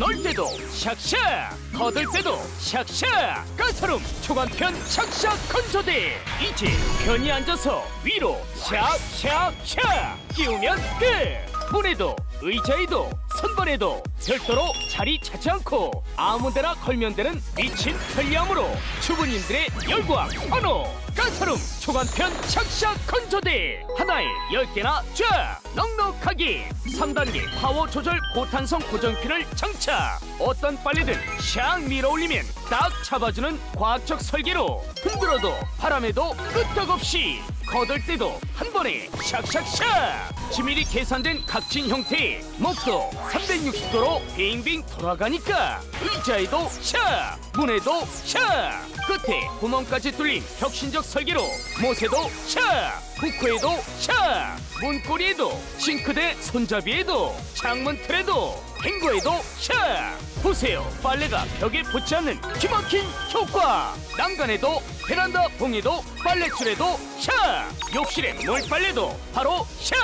넣을 때도 샥샥 거들 때도 샥샥. 가스름 초간편 샥샥 건조대. 이제 편히 앉아서 위로 샥샥샥. 끼우면 끝. 문에도 의자에도 선반에도 별도로 자리 차지 않고 아무데나 걸면 되는 미친 편리함으로 주부님들의 열광 환호 가스름 초간편 샥샥 건조대. 하나에 열개나 쫙 넉넉하게 3단계 파워 조절 고탄성 고정핀을 장착. 어떤 빨래든 샥 밀어 올리면 딱 잡아주는 과학적 설계로 흔들어도 바람에도 끄떡없이 거들 때도 한 번에 샥샥샥! 지밀히 계산된 각진 형태의 목도 360도로 빙빙 돌아가니까 의자에도 샥! 문에도 샥! 끝에 구멍까지 뚫린 혁신적 설계로 못에도 샥! 후크에도 샥! 문고리에도 싱크대 손잡이에도 창문 틀에도 행거에도 샥 보세요. 빨래가 벽에 붙지 않는 기막힌 효과. 난간에도 베란다 봉에도 빨래줄에도 샥 욕실에 놀 빨래도 바로 샥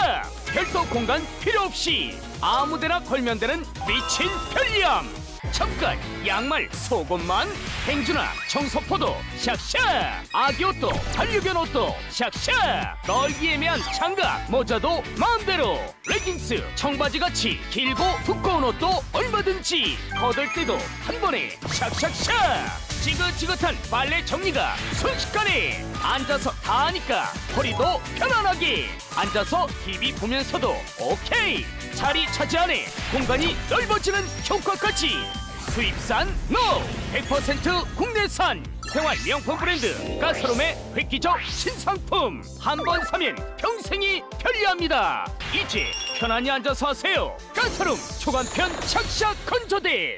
별도 공간 필요 없이 아무데나 걸면 되는 미친 편리함 잠깐 양말 속옷만 행주나 청소포도 샥샥. 아기 옷도 반려견 옷도 샥샥. 매한 장갑 모자도 마음대로. 레깅스 청바지 같이 길고 두꺼운 옷도 얼마든지 거들 때도 한 번에 샥샥샥. 지긋지긋한 빨래 정리가 순식간에 앉아서 다 하니까 허리도 편안하게. 앉아서 TV 보면서도 오케이 자리 차지 안에 공간이 넓어지는 효과까지. 수입산 노! 100% 국내산 생활 명품 브랜드 가스롬의 획기적 신상품 한 번 사면 평생이 편리합니다. 이제 편안히 앉아서 하세요. 가스롬 초간편 샥샥 건조대